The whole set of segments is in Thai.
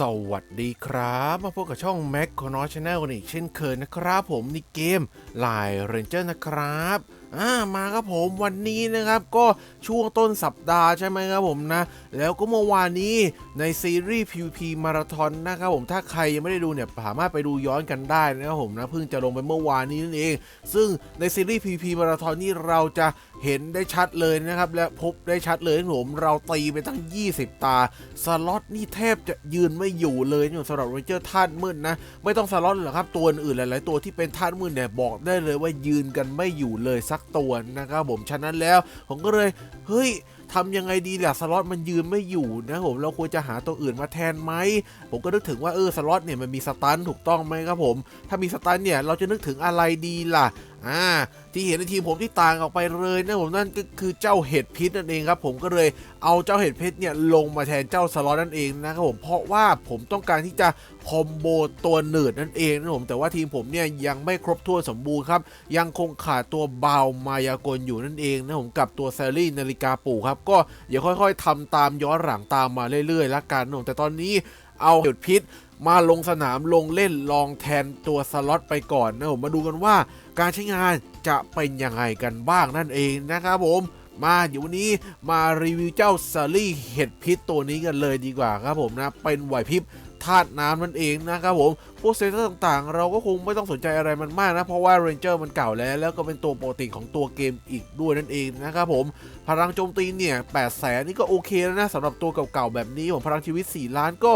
สวัสดีครับ มาพบกับช่อง Mac c o n o c h a n n e l กันอีกเช่นเคยนะครับผมในเกม l i น์เรนเจอร์นะครับ อ่ามาครับผมวันนี้นะครับก็ช่วงต้นสัปดาห์ใช่ไหมครับผมนะ แล้วก็เมื่อวานนี้ในซีรีส์ PVP มาราธอนนะครับผมถ้าใครยังไม่ได้ดูเนี่ยสามารถไปดูย้อนกันได้นะครับผมนะเพิ่งจะลงไปเมื่อวานนี้นั่นเอง ซึ่งในซีรีส์ PVP มาราธอนนี่เราจะเห็นได้ชัดเลยนะครับและพบได้ชัดเลยนะครับผมเราตีไปตั้ง 20 ตาสล็อตนี่แทบจะยืนไม่อยู่เลยนะสำหรับเรนเจอร์ธาตุมืดนะไม่ต้องสล็อตหรอกครับตัวอื่นหลาย ๆ ตัวที่เป็นธาตุมืดเนี่ยบอกได้เลยว่ายืนกันไม่อยู่เลยสักตัวนะครับผมฉะนั้นแล้วผมก็เลยเฮ้ยทำยังไงดีล่ะสล็อตมันยืนไม่อยู่นะผมเราควรจะหาตัวอื่นมาแทนไหมผมก็นึกถึงว่าเออสล็อตเนี่ยมันมีสตันถูกต้องไหมครับผม ถ้ามีสตันเนี่ยเราจะนึกถึงอะไรดีล่ะ อ่าที่เห็นในทีมผมที่ต่างออกไปเลยนะผมนั่นก็คือเจ้าเห็ดพิษนั่นเองครับผมก็เลยเอาเจ้าเห็ดพิษเนี่ยลงมาแทนเจ้าสล็อตนั่นเองนะครับผมเพราะว่าผมต้องการที่จะคอมโบตัวหนืดนั่นเองนะผมแต่ว่าทีมผมเนี่ยยังไม่ครบถ้วนสมบูรณ์ครับยังคงขาดตัวบาวมายากลอยู่นั่นเองนะผมกับตัวแซลลี่นาฬิกาปู่ครับก็เดี๋ยวค่อยๆทำตามย้อนหลังตามมาเรื่อยๆละกันนะผมแต่ตอนนี้เอาเห็ดพิษ มาลงสนามลงเล่นลองแทนตัวสล็อตไปก่อนนะผมมาดูกันว่าการใช้งานจะเป็นยังไงกันบ้างนั่นเองนะครับผมมาเดี๋ยววันนี้มารีวิวเจ้าซารี่เห็ดพิษตัวนี้กันเลยดีกว่าครับผมนะเป็นไหวพริบธาตุน้ำนั่นเองนะครับผมพวกเซตต่างๆ เราก็คงไม่ต้องสนใจอะไรมันมากนะ เพราะว่าเรนเจอร์มันเก่าแล้ว แล้วก็เป็นตัวปกติของตัวเกมอีกด้วยนั่นเองนะครับผม พลังโจมตีเนี่ย8แสนนี่ก็โอเคแล้วนะสำหรับตัวเก่าๆแบบนี้ผมพลังชีวิต 4 ล้านก็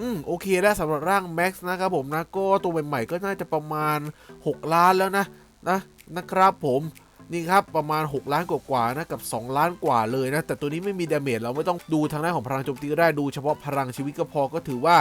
อืมโอเคได้สำหรับร่างแม็กซ์นะครับผมนะก็ตัวใหม่ๆก็น่าจะประมาณ 6 ล้านแล้วนะนะนะครับผมนี่ครับประมาณ 6 ล้านกว่าๆนะกับ 2 ล้านกว่าเลยนะแต่ตัวนี้ไม่มีดาเมจเราไม่ต้องดูทางด้านของพลังโจมตีก็ได้ดูเฉพาะพลังชีวิตก็พอก็ถือว่า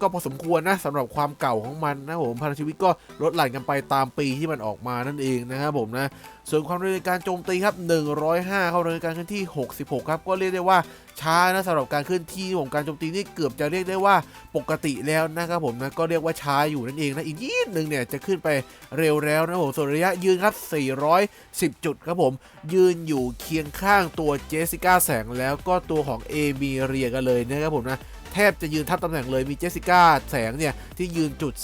ก็พอสมควรนะสำหรับความเก่าของมันนะผมพลังชีวิตก็ลดหลั่นกันไปตามปีที่มันออกมานั่นเองนะครับผมนะส่วนความเร็วในการโจมตีครับ 105 เข้าเร็วในการเคลื่อนที่ 66 ครับ ก็เรียกได้ว่าช้านะสำหรับการเคลื่อนที่ของการโจมตีนี่เกือบจะเรียกได้ว่าปกติแล้วนะครับผมนะก็เรียกว่าช้าอยู่นั่นเองนะอีกนิดนึงเนี่ยจะขึ้นไปเร็วแล้วนะผมส่วนระยะยืนครับ 410 จุดครับผม ยืนอยู่เคียงข้างตัวเจสสิก้าแสงแล้วก็ตัวของเอมีเรียกันเลยนะครับผมนะ แทบจะยืนทับตำแหน่งเลยมีเจสสิก้าแสงเนี่ย ที่ยืนจุด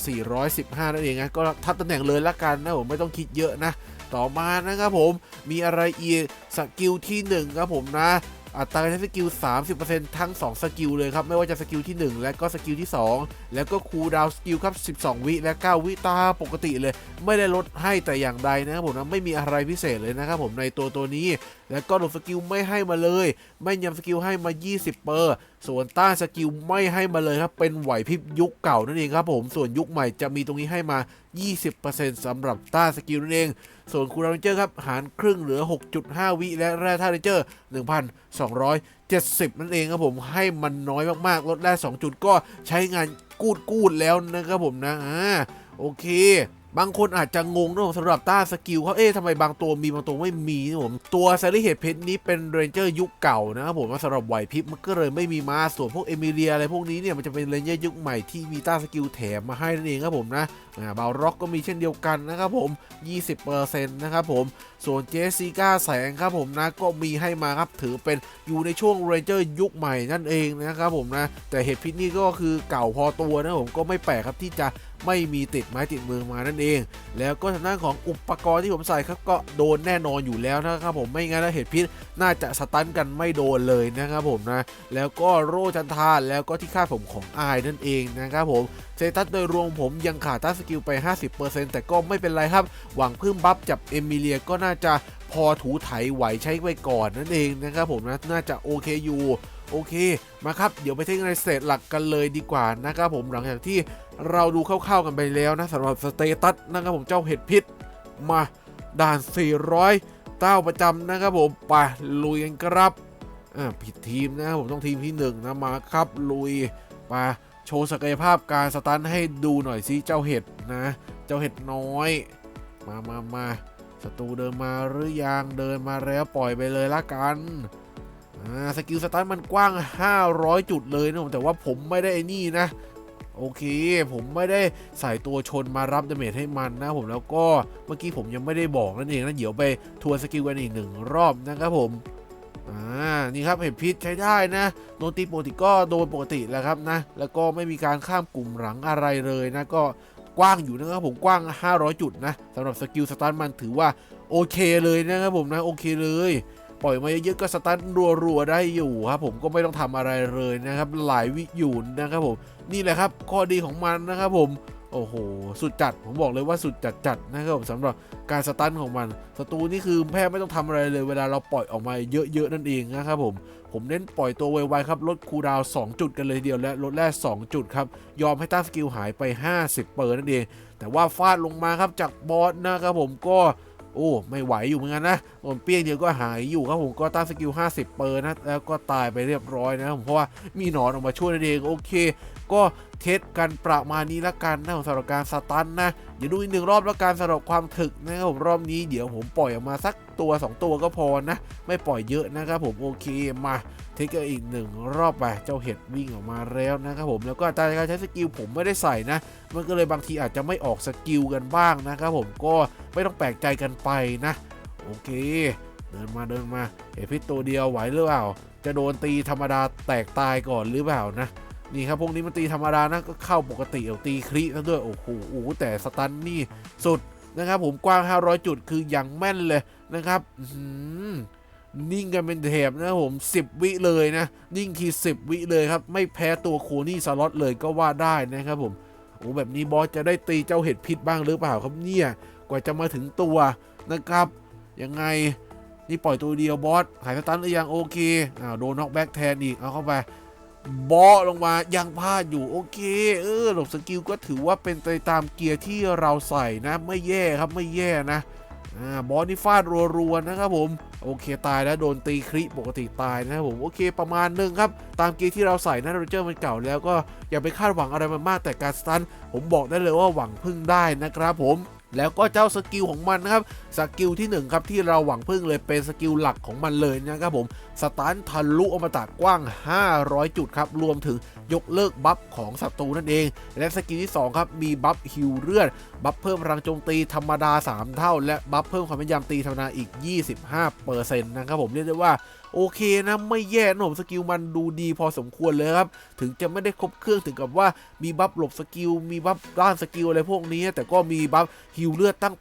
415 นั่นเองนะก็ทับตำแหน่งเลยละกันนะผมไม่ต้องคิดเยอะนะ ต่อมานะครับผมมีอะไรอีกสกิลที่ 1 ครับผมนะอัตราการใช้สกิล 30%ทั้ง 2 สกิลเลยครับ ไม่ว่าจะสกิลที่ 1 และก็สกิลที่ 2 แล้วก็คูลดาวน์สกิลครับ 12 วิและ 9 วิตาปกติเลย ไม่ได้ลดให้แต่อย่างใดนะครับผมนะไม่มีอะไรพิเศษเลยนะครับผมในตัวตัวนี้ แล้วก็โดสกิลไม่ให้มาเลย ไม่ยำสกิลให้มา 20 เปอร์ ส่วนต้านสกิลไม่ให้มาเลยครับ เป็นไหวพริบยุคเก่านั่นเองครับผม ส่วนยุคใหม่จะมีตรงนี้ให้มา 20%สำหรับต้านสกิลนั่นเอง ส่วนคูลดาวน์เรนเจอร์ครับ หารครึ่งเหลือ 6.5 วิและแร่ธาตุเรนเจอร์ 1,270 นั่นเองครับผมให้มันน้อยมากๆ ลดแร่2จุดก็ใช้งานกูดกูดแล้วนะครับผมนะอ่าโอเค บางคนอาจจะงงนะผมสำหรับต้าสกิลเขาเอ๊ะทำไมบางตัวมีบางตัวไม่มีนะผมตัวซาริเฮดเพชรนี้เป็นเรนเจอร์ยุคเก่านะครับผมสำหรับไหวพริบมันก็เลยไม่มีมาส่วนพวกเอมิเลียอะไรพวกนี้เนี่ยมันจะเป็นเรนเจอร์ยุคใหม่ที่มีต้าสกิลแถมมาให้นั่นเองครับผมนะ อ่าบาร็อกก็มีเช่นเดียวกันนะครับผม 20%นะครับผม ส่วนเจสซิก้าแสงครับผมนะก็มีให้มาครับถือเป็นอยู่ในช่วงเรนเจอร์ยุคใหม่นั่นเองนะครับผมนะ แต่เห็ดพิษนี่ก็คือเก่าพอตัวนะผมก็ไม่แปลกครับที่จะไม่มีติดไม้ติดมือมานั่นเอง แล้วก็ทางด้านของอุปกรณ์ที่ผมใส่ครับก็โดนแน่นอนอยู่แล้วนะครับผมไม่งั้นแล้วเห็ดพิษน่าจะสตันกันไม่โดนเลยนะครับผมนะ แล้วก็โรจันทาแล้วก็ที่คาดผมของอายนั่นเองนะครับผม เซตัสโดยรวมผมยังขาดต้านสกิลไป 50%แต่ก็ไม่เป็นไรครับ หวังพึ่มบัฟจับเอมิเลียก็น่าจะพอถูไถไหวใช้ไปก่อนนั่นเองนะครับผมนะน่าจะโอเคอยู่โอเค มาครับ เดี๋ยวไปเทคในสเตตหลักกันเลยดีกว่านะครับผมหลังจากที่เราดูคร่าวๆกันไปแล้วนะสำหรับสเตตัสนะครับผมเจ้าเห็ดพิษ มาด่าน 400เต้าประจำนะครับผมไปลุยกันครับอ่าผิดทีมนะครับผมต้องทีมที่หนึ่งนะมาครับลุยไป โชว์ศักยภาพการสตันให้ดูหน่อยสิเจ้าเห็ดนะ เจ้าเห็ดน้อย มามามาศัตรูเดินมาหรือยังเดินมาแล้วปล่อยไปเลยละกันสกิลสตาร์ทมันกว้าง 500 จุดเลยนะผมแต่ว่าผมไม่ได้ไอ้นี่นะ โอเค ผมไม่ได้ใส่ตัวชนมารับดาเมจให้มันนะผมแล้วก็เมื่อกี้ผมยังไม่ได้บอกนั่นเองนะเดี๋ยวไปทัวนสกิลกันอีกหนึ่งรอบนะครับผม อ่านี่ครับเห็นพิษใช้ได้นะโดนตีปกติก็โดนปกติแหล้วครับนะแล้วก็ไม่มีการข้ามกลุ่มหลังอะไรเลยนะก็กว้างอยู่นะครับผมกว้าง 500 จุดนะสำหรับสกิลสตาร์ทมันถือว่าโอเคเลยนะครับผมนะโอเคเลยปล่อยมาเยอะๆก็สตาร์ทรัวๆได้อยู่ครับผมก็ไม่ต้องทำอะไรเลยนะครับ หลายวิอยู่นะครับผม นี่แหละครับข้อดีของมันนะครับผม โอ้โห สุดจัด ผมบอกเลยว่าสุดจัดจัดนะครับผมสำหรับการสตันของมันศัตรูนี่คือแทบไม่ต้องทำอะไรเลยเวลาเราปล่อยออกมาเยอะๆนั่นเองนะครับผม ผมเน้นปล่อยตัวไวๆครับ ลดคูดาว 2 จุดกันเลยทีเดียวและลดแร่2จุดครับ ยอมให้ต้าสกิลหายไป 50 เปอร์นั่นเอง แต่ว่าฟาดลงมาครับจากบอสนะครับผมก็โอ้ ไม่ไหวอยู่เหมือนกันนะโดนเปี้ยงเดียวก็หายอยู่ครับผมก็ต้าสกิล 50 เปอร์นะ แล้วก็ตายไปเรียบร้อยนะผมเพราะว่ามีหนอนออกมาช่วยนั่นเอง โอเค ก็เทสกันประมาณนี้ละกันนะสำหรับการสตันนะเดี๋ยวดูอีกหนึ่งรอบล้วกันสำหรับความถึกนะครับผมรอบนี้เดี๋ยวผมปล่อยออกมาสักตัว 2 ตัวก็พอนะ ไม่ปล่อยเยอะนะครับผมโอเคมาเทสกันอีกหนึ่งรอบไปเจ้าเห็ดวิ่งออกมาแล้วนะครับผมแล้วก็ตาการใช้สกิลผมไม่ได้ใส่นะ มันก็เลยบางทีอาจจะไม่ออกสกิลกันบ้างนะครับผมก็ไม่ต้องแปลกใจกันไปนะโอเค เดินมาเดินมาเห็นพิษตัวเดียวไหวหรือเปล่า จะโดนตีธรรมดาแตกตายก่อนหรือเปล่านะ นี่ครับพวกนี้มันตีธรรมดานะก็เข้าปกติเอาตีคริซะด้วยโอ้โหโอ้โหแต่สตันนี่สุดนะครับผมกว้าง 500 จุดคืออย่างแม่นเลยนะครับนิ่งกันเป็นแถบนะครับผม 10 วิเลยนะ นิ่งที 10 วิเลยครับ ไม่แพ้ตัวโคนี่สล็อตเลยก็ว่าได้นะครับผมโอ้แบบนี้บอสจะได้ตีเจ้าเห็ดพิษบ้างหรือเปล่าครับเนี่ย กว่าจะมาถึงตัวนะครับ ยังไงนี่ปล่อยตัวเดียวบอสหายสตันหรือยังโอเคอ้าวโดนน็อกแบ็กแทนอีกเอาเข้าไป บอลงมายังพลาดอยู่โอเค เออหลบสกิลก็ถือว่าเป็นไปตามเกียร์ที่เราใส่นะ ไม่แย่ครับไม่แย่นะอ่าบอสนี่ฟาดรัวๆนะครับผมโอเคตายแล้วโดนตีคริปกติตายนะครับผมโอเคประมาณหนึงครับ ตามเกียร์ที่เราใส่นะโรเจอร์มันเก่าแล้วก็อย่าไปคาดหวังอะไรมันมากแต่การสตันผมบอกได้เลยว่าหวังพึ่งได้นะครับผม แล้วก็เจ้าสกิลของมันนะครับสกิลที่หนึ่งครับที่เราหวังพึ่งเลยเป็นสกิลหลักของมันเลยนะครับผมสตันทะลุอมตะกว้าง 500 จุดครับรวมถึงยกเลิกบัฟของศัตรูนั่นเอง และสกิลที่ 2 ครับ มีบัฟฮิวเลือดบัฟเพิ่มพลังโจมตีธรรมดา 3 เท่า และบัฟเพิ่มความพยายามตีธรรมดาอีก 25%นะครับผมเรียกได้ว่า โอเคนะไม่แย่นะผมสกิลมันดูดีพอสมควรเลยครับ ถึงจะไม่ได้ครบเครื่องถึงกับว่ามีบัฟหลบสกิล มีบัฟด้านสกิลอะไรพวกนี้ แต่ก็มีบัฟฮิวเลือดตั้ง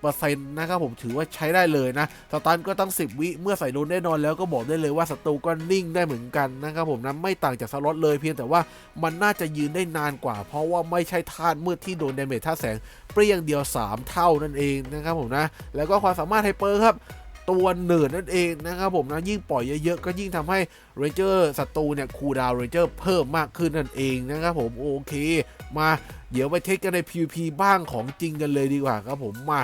80%นะครับผมถือว่าใช้ได้เลยนะ สตันก็ตั้ง 10 วิเมื่อใส่โดนแน่นอนแล้วก็บอกได้เลยว่าศัตรูก็นิ่งได้เหมือนกันนะครับผมนะไม่ต่างจากสล็อตเลยเพียงแต่ว่ามันน่าจะยืนได้นานกว่า เพราะว่าไม่ใช่ท่านมืดที่โดนเดเมจท่าแสงเปรี้ยงเดียว 3 เท่านั่นเองนะครับผมนะแล้วก็ความสามารถไฮเปอร์ครับ ตัวเนิร์ดนั่นเองนะครับผมนะยิ่งปล่อยเยอะๆ ก็ยิ่งทำให้เรนเจอร์ศัตรูเนี่ยคูลดาวเรนเจอร์เพิ่มมากขึ้นนั่นเองนะครับผมโอเค มาเดี๋ยวไปเทสกันใน PVP บ้างของจริงกันเลยดีกว่าครับผมมา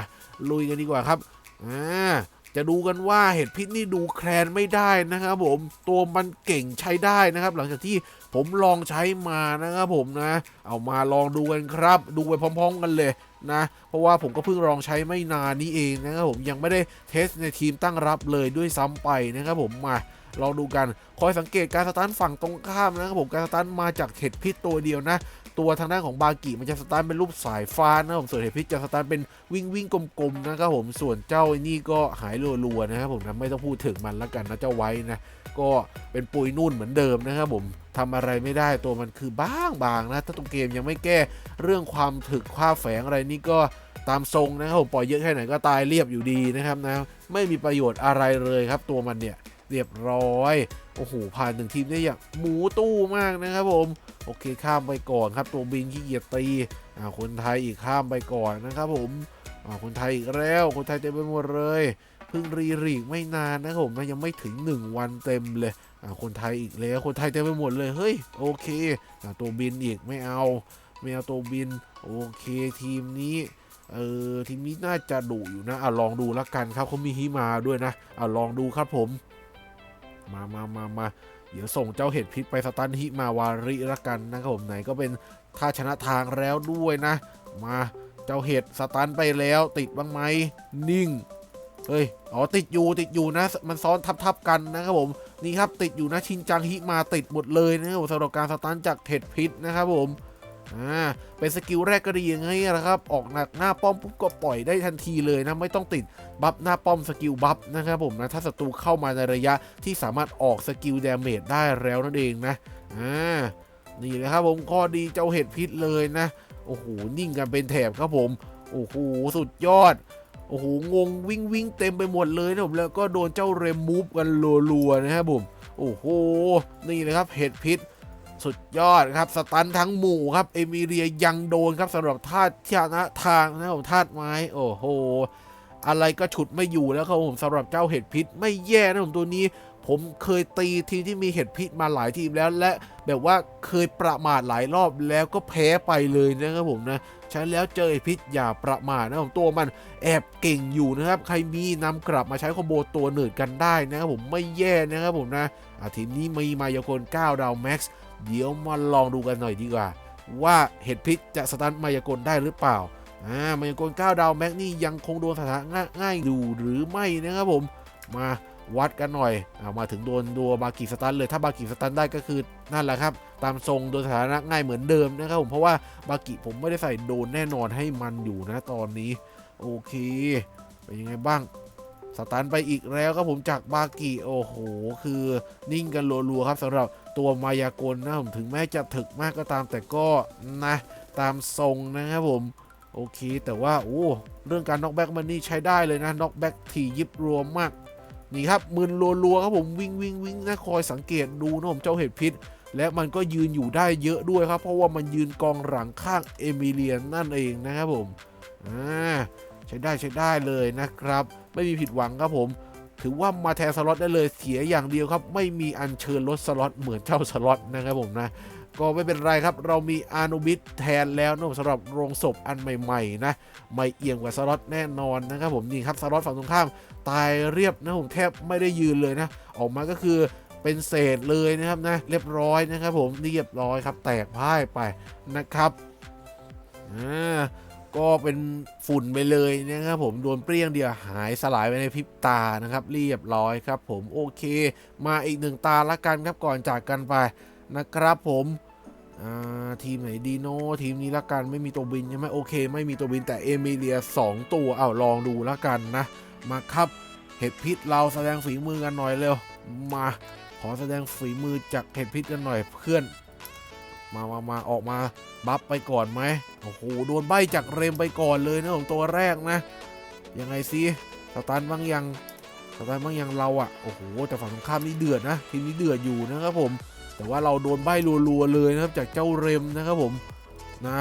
ลุยกันดีกว่าครับอ่า จะดูกันว่าเห็ดพิษนี่ดูแคลนไม่ได้นะครับผมตัวมันเก่งใช้ได้นะครับ หลังจากที่ผมลองใช้มานะครับผมนะ เอามาลองดูกันครับ ดูไปพร้อม ๆ กันเลยนะ เพราะว่าผมก็เพิ่งลองใช้ไม่นานนี้เองนะครับผมยังไม่ได้เทสในทีมตั้งรับเลยด้วยซ้ำไปนะครับผมมาลองดูกัน คอยสังเกตการสตันฝั่งตรงข้ามนะครับผมการสตันมาจากเห็ดพิษตัวเดียวนะ ตัวทางด้านของบากิมันจะสตาร์ทเป็นรูปสายฟ้านะผมส่วนเห็ดพิจะสตาร์ทเป็นวิ่งวิ่งกลมๆนะครับผมส่วนเจ้าไอ้นี่ก็หายรัวๆนะครับผมนะไม่ต้องพูดถึงมันแล้วกันนะเจ้าไว้นะก็เป็นปุยนุ่นเหมือนเดิมนะครับผมทำอะไรไม่ได้ตัวมันคือบ้างบางๆนะถ้าตัวเกมยังไม่แก้เรื่องความถึกความแฝงอะไรนี่ก็ตามทรงนะครับผมปล่อยเยอะแค่ไหนก็ตายเรียบอยู่ดีนะครับนะไม่มีประโยชน์อะไรเลยครับตัวมันเนี่ยเรียบร้อย โอ้โหผ่านหนึ่งทีมได้อย่างหมูตู้มากนะครับผม โอเคข้ามไปก่อนครับ ตัวบินขี้เกียจตีอ่าคนไทยอีกข้ามไปก่อนนะครับผมอ่าคนไทยอีกแล้วคนไทยเต็มไปหมดเลยเพิ่งรีรีกไม่นานนะครับผมยังไม่ถึง 1 วันเต็มเลยอ่าคนไทยอีกแล้วคนไทยเต็มไปหมดเลยเฮ้ยโอเคอ่าตัวบินอีกไม่เอาไม่เอาตัวบินโอเคทีมนี้เออทีมนี้น่าจะดุอยู่นะอะลองดูแล้วกันครับเขามีฮิมาด้วยนะอะลองดูครับผม มามามามาเดี๋ยวส่งเจ้าเห็ดพิษไปสตันฮิมาวาริละกันนะครับผมไหนก็เป็นท่าชนะทางแล้วด้วยนะ มาเจ้าเห็ดสตันไปแล้ว ติดบ้างไหมนิ่งเฮ้ยอ๋อติดอยู่ติดอยู่นะ มันซ้อนทับๆกันนะครับผมนี่ครับติดอยู่นะชินจังฮิมาติดหมดเลยนะครับสำหรับการสตันจากเห็ดพิษนะครับผม อ่าเป็นสกิลแรกก็ดียังไงนะครับ ออกหนักหน้าป้อมปุ๊บก็ปล่อยได้ทันทีเลยนะ ไม่ต้องติดบัฟหน้าป้อมสกิลบัฟนะครับผมนะ ถ้าศัตรูเข้ามาในระยะที่สามารถออกสกิลดาเมจได้แล้วนั่นเองนะ อ่า นี่นะครับผมข้อดีเจ้าเห็ดพิษเลยนะ โอ้โห นิ่งกันเป็นแถบครับผม โอ้โห สุดยอดโอ้โห งงวิ่งวิ่งเต็มไปหมดเลยนะผม แล้วก็โดนเจ้าเรมมูฟกันรัวๆนะครับผม โอ้โห นี่นะครับเห็ดพิษ สุดยอดครับ สตันทั้งหมู่ครับ เอมิเรียยังโดนครับสำหรับธาตุชนะทางนะครับผมธาตุไม้ โอ้โห อะไรก็ฉุดไม่อยู่แล้วครับผมสำหรับเจ้าเห็ดพิษไม่แย่นะผมตัวนี้ ผมเคยตีทีมที่มีเห็ดพิษมาหลายทีมแล้ว และแบบว่าเคยประมาทหลายรอบแล้วก็แพ้ไปเลยนะครับผมนะฉะนั้นแล้วเจอเห็ดพิษอย่าประมาทนะผมตัวมันแอบเก่งอยู่นะครับ ใครมีนำกลับมาใช้คอมโบตัวหนืดกันได้นะครับผมไม่แย่นะครับผมนะอะทีมนี้มีมายากล9ดาวแม็กซ์ เดี๋ยวมาลองดูกันหน่อยดีกว่า ว่าเห็ดพิษจะสตันมายากลได้หรือเปล่าอ่ามายากล9ดาวแม็กนี่ยังคงโดนสถานะง่ายอยู่หรือไม่นะครับผมมาวัดกันหน่อยอามาถึงโดนดัวบากิสตันเลยถ้าบากิสตันได้ก็คือนั่นแหละครับ ตามทรงโดนสถานะง่ายเหมือนเดิมนะครับผมเพราะว่าบากิผมไม่ได้ใส่โดนแน่นอนให้มันอยู่นะตอนนี้ โอเคเป็นยังไงบ้างสตันไปอีกแล้วครับผมจากบากิโอ้โห คือนิ่งกันรัวๆครับสำหรับ ตัวมายากลนะผมถึงแม้จะถึกมากก็ตามแต่ก็นะตามทรงนะครับผมโอเค แต่ว่าโอ้เรื่องการน็อกแบ็กมันนี่ใช้ได้เลยนะน็อกแบ็กที่ยิบรวมมากนี่ครับมืนรัวๆครับผมวิ่งวิ่งวิ่งนะคอยสังเกตดูนะผมเจ้าเห็ดพิษ และมันก็ยืนอยู่ได้เยอะด้วยครับ เพราะว่ามันยืนกองหลังข้างเอมิเลียนนั่นเองนะครับผมอ่าใช้ได้ใช้ได้เลยนะครับ ไม่มีผิดหวังครับผม ถือว่ามาแทนสล็อตได้เลยเสียอย่างเดียวครับ ไม่มีอัญเชิญรถสล็อตเหมือนเจ้าสล็อตนะครับผมนะก็ไม่เป็นไรครับ เรามีอานุบิสแทนแล้วนะสำหรับโรงศพอันใหม่ๆ นะ ไม่เอียงกว่าสล็อตแน่นอนนะครับผมนี่ครับสล็อตฝั่งตรงข้าม ตายเรียบนะผมแทบไม่ได้ยืนเลยนะ ออกมาก็คือเป็นเศษเลยนะครับนะ เรียบร้อยนะครับผมเรียบร้อยครับ แตกพ่ายไปนะครับอ่า ก็เป็นฝุ่นไปเลยนะครับผมโดนเปรี้ยงเดียวหายสลายไปในพริบตานะครับ เรียบร้อยครับ ผมโอเค มาอีกหนึ่งตาละกันครับก่อนจากกันไปนะครับผมทีมไหนดีโนทีมนี้ละกันไม่มีตัวบินใช่ไหมโอเค ไม่มีตัวบินแต่เอมิเลียสองตัวเอาลองดูละกันนะ มาครับเห็ดพิษเราแสดงฝีมือกันหน่อยเร็วมา ขอแสดงฝีมือจากเห็ดพิษกันหน่อยเพื่อน มามามาออกมาบัฟไปก่อนไหมโอ้โหโดนใบจากเรมไปก่อนเลยนะของตัวแรกนะ ยังไงซิสตันบ้างยังสตันบ้างยังเราอะ่ะโอ้โหแต่ฝั่งตรงข้ามนี่เดือดนะทีมนี้เดือดอยู่นะครับผม แต่ว่าเราโดนใบรัวๆเลยนะครับจากเจ้าเรมนะครับผมนะ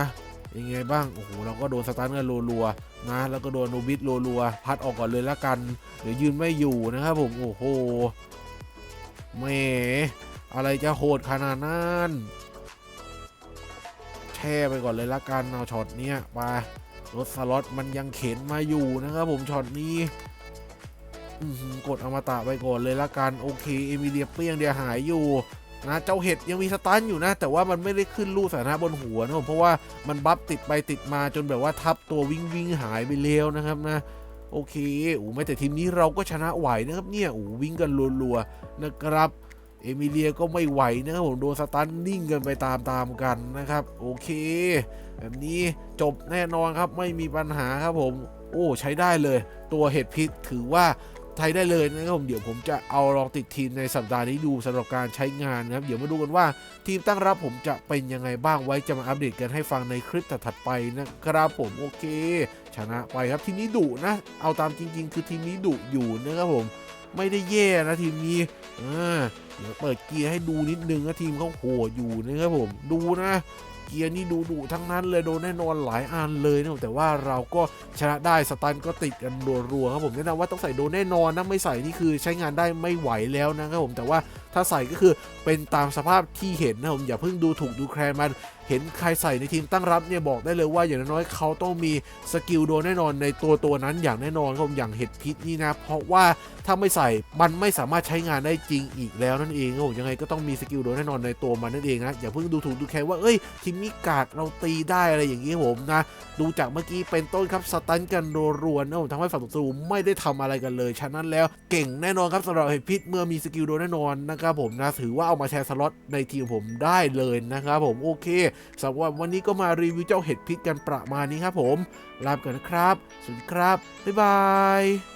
ยังไงบ้างโอ้โหเราก็โดนสตันกันรัวๆนะ แล้วก็โดนโนบิสรัวๆพัดออกก่อนเลยละกัน เดี๋ยวยืนไม่อยู่นะครับผมโอ้โหแหมอะไรจะโหดขนาดนั้น ช่ไปก่อนเลยละกันเอาช็อตเนี้ยไปรถสล็อตมันยังเข็นมาอยู่นะครับผมช็อตนี้อื้อหือกดอมตะไปก่อนเลยละกันโอเคเอมิเลียเปรี้ยงเดียหายอยู่นะเจ้าเห็ดยังมีสตันอยู่นะ แต่ว่ามันไม่ได้ขึ้นลูกสถานะบนหัวนะผมเพราะว่ามันบัฟติดไปติดมาจนแบบว่าทับตัววิ่งวิ่งหายไปแล้วนะครับนะโอเคโอ้ไม่แต่ทีมนี้เราก็ชนะไหวนะครับเนี่ยโอ้วิ่งกันรัวๆนะครับ เอมิเลียก็ไม่ไหวนะครับผมโดนสตันนิ่งกันไปตามๆกันนะครับ โอเค แบบนี้จบแน่นอนครับไม่มีปัญหาครับผม โอ้ใช้ได้เลย ตัวเห็ดพิษถือว่าใช้ได้เลยนะครับผมเดี๋ยวผมจะเอาลองติดทีมในสัปดาห์นี้ดูสำหรับการใช้งานนะครับ เดี๋ยวมาดูกันว่าทีมตั้งรับผมจะเป็นยังไงบ้างไว้จะมาอัปเดตกันให้ฟังในคลิปถัดๆไปนะครับผมโอเค ชนะไปครับทีมนี้ดุนะ เอาตามจริง ๆ คือทีมนี้ดุอยู่นะครับผม ไม่ได้แย่นะทีมนี้อ่า เดี๋ยวเปิดเกียร์ให้ดูนิดนึงนะทีมเขาโหอยู่นะครับผมดูนะ เกียร์นี่ดูดุทั้งนั้นเลยโดนแน่นอนหลายอันเลยนะแต่ว่าเราก็ชนะได้สตันก็ติดกันรัวๆครับผมแนะนำว่าต้องใส่โดนแน่นอนนะไม่ใส่นี่คือใช้งานได้ไม่ไหวแล้วนะครับผมแต่ว่าถ้าใส่ก็คือเป็นตามสภาพที่เห็นนะผมอย่าเพิ่งดูถูกดูแคลนมันเห็นใครใส่ในทีมตั้งรับเนี่ยบอกได้เลยว่าอย่างน้อยเขาต้องมีสกิลโดนแน่นอนในตัวตัวนั้นอย่างแน่นอนครับผมอย่างเห็ดพิษนี่นะ เพราะว่าถ้าไม่ใส่มันไม่สามารถใช้งานได้จริงอีกแล้วนั่นเองครับผมยังไงก็ต้องมีสกิลโดนแน่นอนในตัวมันนั่นเองนะอย่าเพิ่งดูถูกดูแคลนว่าเอ้ยทีมมิกากเราตีได้อะไรอย่างนี้ผมนะ ดูจากเมื่อกี้เป็นต้นครับสตันกันรัวๆนะผมทำให้ฝั่งศัตรูไม่ได้ทำอะไรกันเลย ฉะนั้นแล้วเก่งแน่นอนครับสำหรับเห็ดพิษเมื่อมีสกิลโดนแน่นอนนะครับผมนะถือว่าเอามาแชร์สล็อตในทีมผมได้เลยนะครับผมโอเคสำหรับวันนี้ก็มารีวิวเจ้าเห็ดพิษกันประมาณนี้ครับผมลาไปก่อนนะครับ สวัสดีครับบ๊ายบาย